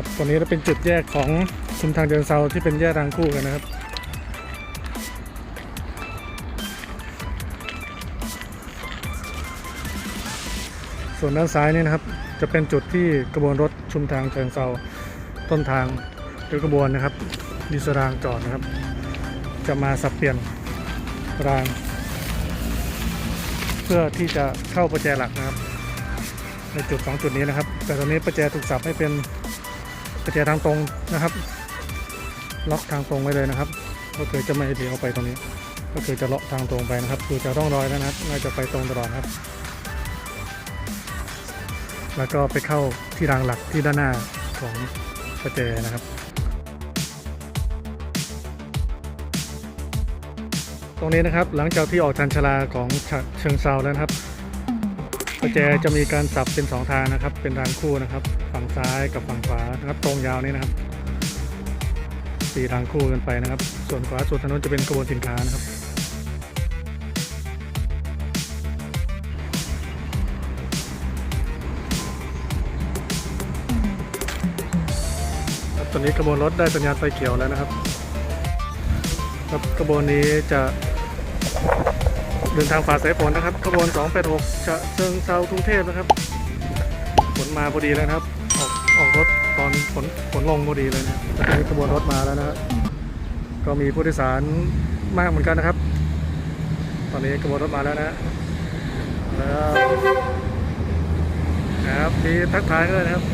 ครับตรงนี้จะเป็นจุดแยกของชุมทางเดินเซาที่เป็นแยกทางคู่กันนะครับส่วนด้านซ้ายนี่นะครับจะเป็นจุดที่กระบวนรถชุมทางเชิงเซาต้นทางหรือกระบวนนะครับดิสรางจอดนะครับ จะมาสับเปลี่ยนราง เพื่อที่จะเข้าประแจหลักนะครับ ในจุดสองจุดนี้นะครับ แต่ตอนนี้ประแจถูกสับให้เป็น ประแจทางตรงนะครับ ล็อกทางตรงไว้เลยนะครับ ก็คือจะไม่เลี้ยวไปตรงนี้ ก็คือจะเลาะทางตรงไปนะครับดูจะร่องรอยแล้วนะครับน่าจะไปตรงตลอดครับ แล้วก็ไปเข้าที่รางหลักที่ด้านหน้าของประแจนะครับ ตรงนี้นะครับหลังจากที่ออกชันชลาของเชิงเซาแล้วนะครับ ประแจจะมีการสับเป็นสองทางนะครับ เป็นทางคู่นะครับ ฝั่งซ้ายกับฝั่งขวานะครับตรงยาวนี้นะครับสี่ทางคู่กันไปนะครับ ส่วนขวาสุดถนนจะเป็นกระบวนสินค้านะครับตอนนี้กระบวนรถได้สัญญาณไฟเขียวแล้วนะครับ ครับกระบวนนี้จะเดินทางฝ่าสายฝนนะครับ กระบวน 286ฉะเชิงเซากรุงเทพนะครับ ฝนมาพอดีแล้วครับ ออกรถตอนฝนฝนลงพอดีเลยนะตอนนี้กระบวนรถมาแล้วนะครับก็มีผู้โดยสารมากเหมือนกันนะครับ ตอนนี้กระบวนรถมาแล้วนะแล้วครับมีทักทายกันเลยนะครับ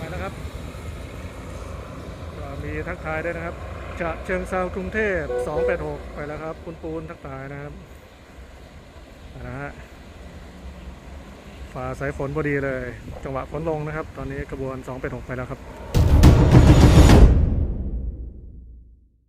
มาแล้วครับก็ มีทักทายด้วยนะครับจะเชิงเซากรุงเทพ 286 ไปแล้วครับ คุณปูนทักทายนะครับนะฮะฝ่าสายฝนพอดีเลย จังหวะฝนลงนะครับ ตอนนี้กระบวน 286 ไปแล้วครับ